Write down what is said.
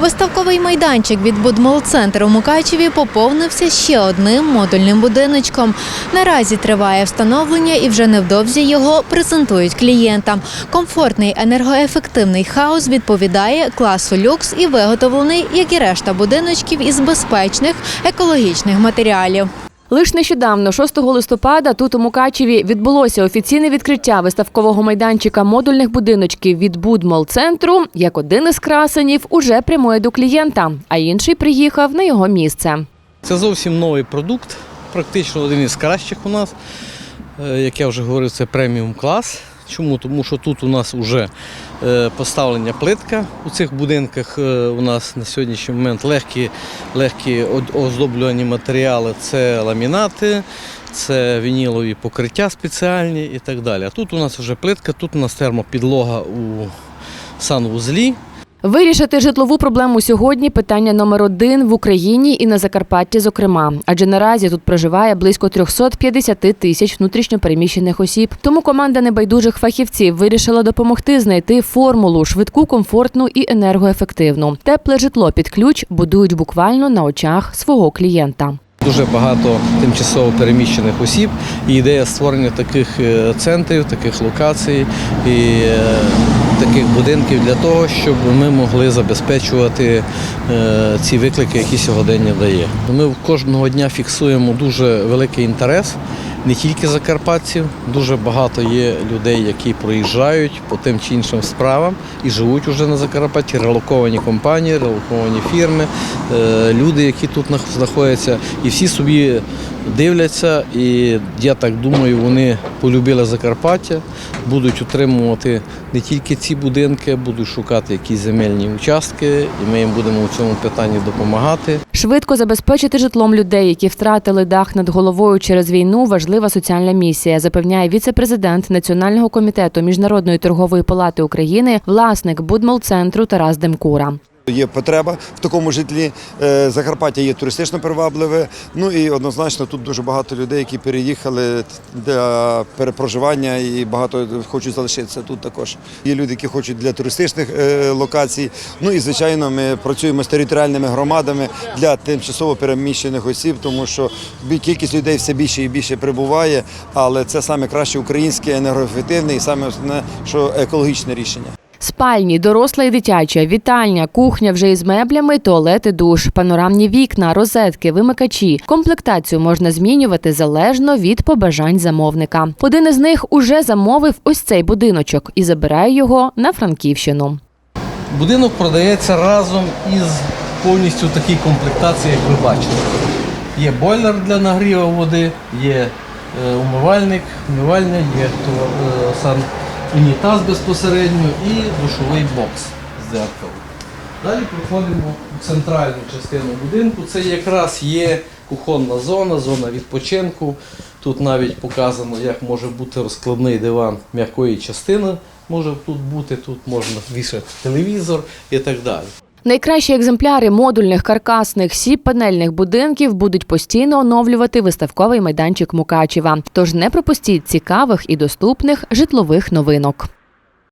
Виставковий майданчик від Будмол-центру Мукачеві поповнився ще одним модульним будиночком. Наразі триває встановлення і вже невдовзі його презентують клієнтам. Комфортний енергоефективний хаос відповідає класу люкс і виготовлений, як і решта будиночків, із безпечних екологічних матеріалів. Лиш нещодавно, 6 листопада, тут у Мукачеві відбулося офіційне відкриття виставкового майданчика модульних будиночків від Будмол-центру. Як один із красенів уже прямує до клієнта, а інший приїхав на його місце. Це зовсім новий продукт, практично один із кращих у нас. Е, Як я вже говорив, це преміум клас. Чому? Тому що тут у нас вже поставлення плитка. У цих будинках е, у нас на сьогоднішній момент легкі, легкі оздоблювані матеріали це ламінати, це вінілові покриття спеціальні і так далі. А тут у нас вже плитка, тут у нас термопідлога у санвузлі. Вирішити житлову проблему сьогодні питання номер один в Україні і на Закарпатті, зокрема. Адже наразі тут проживає близько 350 тисяч внутрішньопереміщених осіб. Тому команда небайдужих фахівців вирішила допомогти знайти формулу швидку, комфортну і енергоефективну. Тепле житло під ключ будують буквально на очах свого клієнта. Дуже багато тимчасово переміщених осіб. І ідея створення таких е, центрів, таких локацій і е, таких будинків для того, щоб ми могли забезпечувати е, ці виклики, які сьогодення дає. Ми кожного дня фіксуємо дуже великий інтерес. Не тільки закарпатців, дуже багато є людей, які проїжджають по тим чи іншим справам і живуть уже на Закарпатті, релоковані компанії, релоковані фірми, е, люди, які тут нах- знаходяться, і всі собі дивляться. І я так думаю, вони полюбили Закарпаття, будуть утримувати не тільки ці будинки, будуть шукати якісь земельні участки, і ми їм будемо у цьому питанні допомагати. Швидко забезпечити житлом людей, які втратили дах над головою через війну, важлива соціальна місія, запевняє віце-президент Національного комітету Міжнародної торгової палати України, власник Будмол-центру Тарас Демкура. Є потреба в такому житлі. Е, Закарпаття є туристично привабливе. Ну і однозначно тут дуже багато людей, які переїхали для перепроживання і багато хочуть залишитися тут також. Є люди, які хочуть для туристичних е, локацій. Ну і звичайно, ми працюємо з територіальними громадами для тимчасово переміщених осіб, тому що кількість людей все більше і більше прибуває, але це саме краще українське, енергоефективне і саме що екологічне рішення. Спальні, доросла і дитяча, вітальня, кухня вже із меблями, туалети, душ, панорамні вікна, розетки, вимикачі. Комплектацію можна змінювати залежно від побажань замовника. Один із них уже замовив ось цей будиночок і забирає його на Франківщину. Будинок продається разом із повністю такій комплектації, як ви бачите. Є бойлер для нагріву води, є е, умивальник, умивальня, є е, сам унітаз безпосередньо і душовий бокс з дзеркалом. Далі проходимо в центральну частину будинку. Це якраз є кухонна зона, зона відпочинку. Тут навіть показано, як може бути розкладний диван м'якої частини. Може тут бути, тут можна вішати телевізор і так далі. Найкращі екземпляри модульних каркасних сіп панельних будинків будуть постійно оновлювати виставковий майданчик Мукачева. Тож не пропустіть цікавих і доступних житлових новинок.